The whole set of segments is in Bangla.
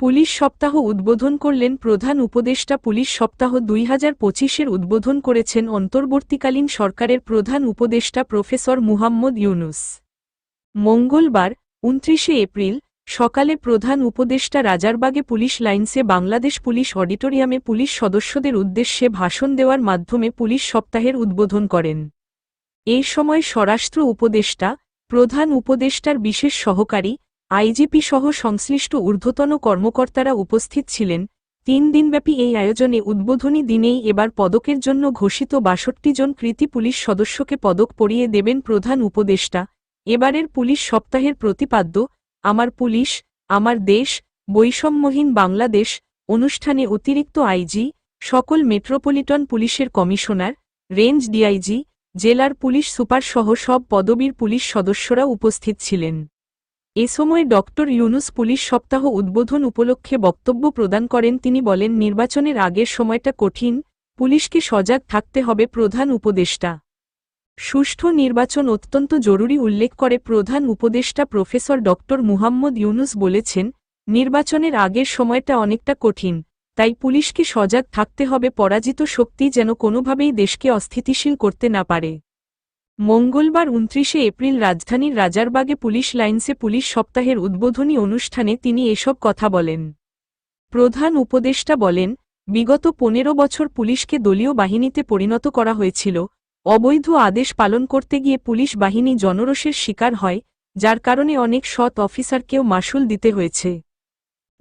পুলিশ সপ্তাহ উদ্বোধন করলেন প্রধান উপদেষ্টা। পুলিশ সপ্তাহ দুই হাজার পঁচিশের উদ্বোধন করেছেন অন্তর্বর্তীকালীন সরকারের প্রধান উপদেষ্টা প্রফেসর মুহাম্মদ ইউনুস। মঙ্গলবার, উনত্রিশে এপ্রিল, সকালে প্রধান উপদেষ্টা রাজারবাগে পুলিশ লাইন্সে বাংলাদেশ পুলিশ অডিটোরিয়ামে পুলিশ সদস্যদের উদ্দেশ্যে ভাষণ দেওয়ার মাধ্যমে পুলিশ সপ্তাহের উদ্বোধন করেন। এই সময় স্বরাষ্ট্র উপদেষ্টা, প্রধান উপদেষ্টার বিশেষ সহকারী আইজিপি সহ সংশ্লিষ্ট ঊর্ধ্বতন কর্মকর্তারা উপস্থিত ছিলেন। তিন দিনব্যাপী এই আয়োজনে উদ্বোধনী দিনেই এবার পদকের জন্য ঘোষিত বাষট্টি জন কৃতি পুলিশ সদস্যকে পদক পরিয়ে দেবেন প্রধান উপদেষ্টা। এবারের পুলিশ সপ্তাহের প্রতিপাদ্য, আমার পুলিশ, আমার দেশ, বৈষম্যহীন বাংলাদেশ অনুষ্ঠানে অতিরিক্ত আইজি, সকল মেট্রোপলিটন পুলিশের কমিশনার, রেঞ্জ ডিআইজি, জেলার পুলিশ সুপার সহ সব পদবীর পুলিশ সদস্যরা উপস্থিত ছিলেন। এ সময় ডক্টর ইউনুস পুলিশ সপ্তাহ উদ্বোধন উপলক্ষে বক্তব্য প্রদান করেন। তিনি বলেন, নির্বাচনের আগের সময়টা কঠিন, পুলিশকে সজাগ থাকতে হবে প্রধান উপদেষ্টা। সুষ্ঠু নির্বাচন অত্যন্ত জরুরি উল্লেখ করে প্রধান উপদেষ্টা প্রফেসর ডক্টর মুহাম্মদ ইউনুস বলেছেন, নির্বাচনের আগের সময়টা অনেকটা কঠিন, তাই পুলিশকে সজাগ থাকতে হবে। পরাজিত শক্তি যেন কোনোভাবেই দেশকে অস্থিতিশীল করতে না পারে। মঙ্গলবার উনত্রিশে এপ্রিল রাজধানীর রাজারবাগে পুলিশ লাইন্সে পুলিশ সপ্তাহের উদ্বোধনী অনুষ্ঠানে তিনি এসব কথা বলেন। প্রধান উপদেষ্টা বলেন, বিগত পনেরো বছর পুলিশকে দলীয় বাহিনীতে পরিণত করা হয়েছিল। অবৈধ আদেশ পালন করতে গিয়ে পুলিশ বাহিনী জনরোষের শিকার হয়, যার কারণে অনেক সৎ অফিসারকেও মাসুল দিতে হয়েছে।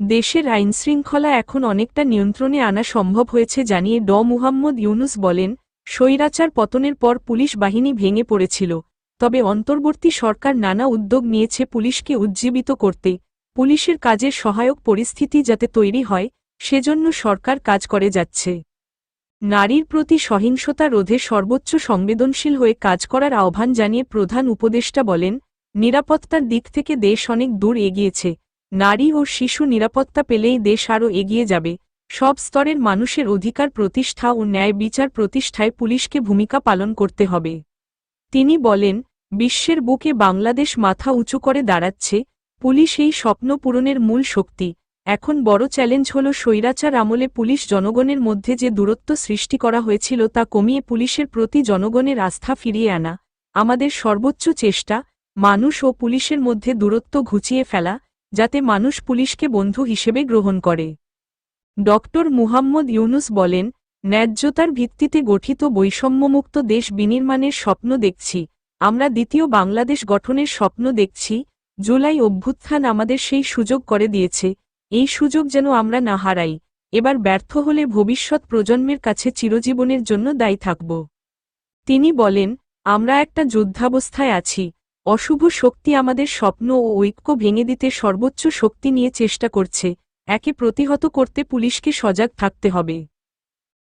দেশের আইনশৃঙ্খলা এখন অনেকটা নিয়ন্ত্রণে আনা সম্ভব হয়েছে, জানিয়ে ড. মুহাম্মদ ইউনুস বলেন স্বৈরাচার পতনের পর পুলিশ বাহিনী ভেঙে পড়েছিল, তবে অন্তর্বর্তী সরকার নানা উদ্যোগ নিয়েছে পুলিশকে উজ্জীবিত করতে। পুলিশের কাজের সহায়ক পরিস্থিতি যাতে তৈরি হয়, সেজন্য সরকার কাজ করে যাচ্ছে। নারীর প্রতি সহিংসতা রোধে সর্বোচ্চ সংবেদনশীল হয়ে কাজ করার আহ্বান জানিয়ে প্রধান উপদেষ্টা বলেন, নিরাপত্তার দিক থেকে দেশ অনেক দূর এগিয়েছে। নারী ও শিশু নিরাপত্তা পেলেই দেশ আরও এগিয়ে যাবে। সব স্তরের মানুষের অধিকার প্রতিষ্ঠা ও ন্যায় বিচার প্রতিষ্ঠায় পুলিশকে ভূমিকা পালন করতে হবে। তিনি বলেন, বিশ্বের বুকে বাংলাদেশ মাথা উঁচু করে দাঁড়াচ্ছে, পুলিশ এই স্বপ্ন পূরণের মূল শক্তি। এখন বড় চ্যালেঞ্জ হল স্বৈরাচার আমলে পুলিশ জনগণের মধ্যে যে দূরত্ব সৃষ্টি করা হয়েছিল তা কমিয়ে পুলিশের প্রতি জনগণের আস্থা ফিরিয়ে আনা। আমাদের সর্বোচ্চ চেষ্টা, মানুষ ও পুলিশের মধ্যে দূরত্ব ঘুচিয়ে ফেলা, যাতে মানুষ পুলিশকে বন্ধু হিসেবে গ্রহণ করে। ডক্টর মুহাম্মদ ইউনুস বলেন, ন্যায্যতার ভিত্তিতে গঠিত বৈষম্যমুক্ত দেশ বিনির্মাণের স্বপ্ন দেখছি। আমরা দ্বিতীয় বাংলাদেশ গঠনের স্বপ্ন দেখছি। জুলাই অভ্যুত্থান আমাদের সেই সুযোগ করে দিয়েছে। এই সুযোগ যেন আমরা না হারাই। এবার ব্যর্থ হলে ভবিষ্যৎ প্রজন্মের কাছে চিরজীবনের জন্য দায়ী থাকব। তিনি বলেন, আমরা একটা যুদ্ধাবস্থায় আছি। অশুভ শক্তি আমাদের স্বপ্ন ও ঐক্য ভেঙে দিতে সর্বোচ্চ শক্তি নিয়ে চেষ্টা করছে। একে প্রতিহত করতে পুলিশকে সজাগ থাকতে হবে।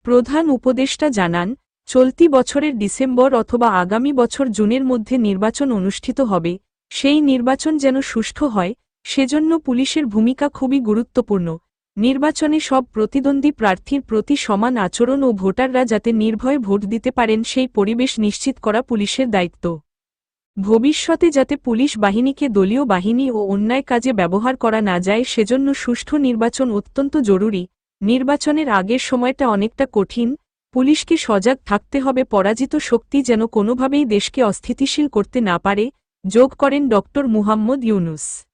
প্রধান উপদেষ্টা জানান, চলতি বছরের ডিসেম্বর অথবা আগামী বছর জুনের মধ্যে নির্বাচন অনুষ্ঠিত হবে, সেই নির্বাচন যেন সুষ্ঠু হয়, সেজন্য পুলিশের ভূমিকা খুবই গুরুত্বপূর্ণ। নির্বাচনে সব প্রতিদ্বন্দ্বী প্রার্থীর প্রতি সমান আচরণ ও ভোটাররা যাতে নির্ভয়ে ভোট দিতে পারেন সেই পরিবেশ নিশ্চিত করা পুলিশের দায়িত্ব। ভবিষ্যতে যাতে পুলিশ বাহিনীকে দলীয় বাহিনী ও অন্যায় কাজে ব্যবহার করা না যায়, সেজন্য সুষ্ঠু নির্বাচন অত্যন্ত জরুরি। নির্বাচনের আগের সময়টা অনেকটা কঠিন। পুলিশকে সজাগ থাকতে হবে, পরাজিত শক্তি যেন কোনোভাবেই দেশকে অস্থিতিশীল করতে না পারে। যোগ করেন ড মুহাম্মদ ইউনুস।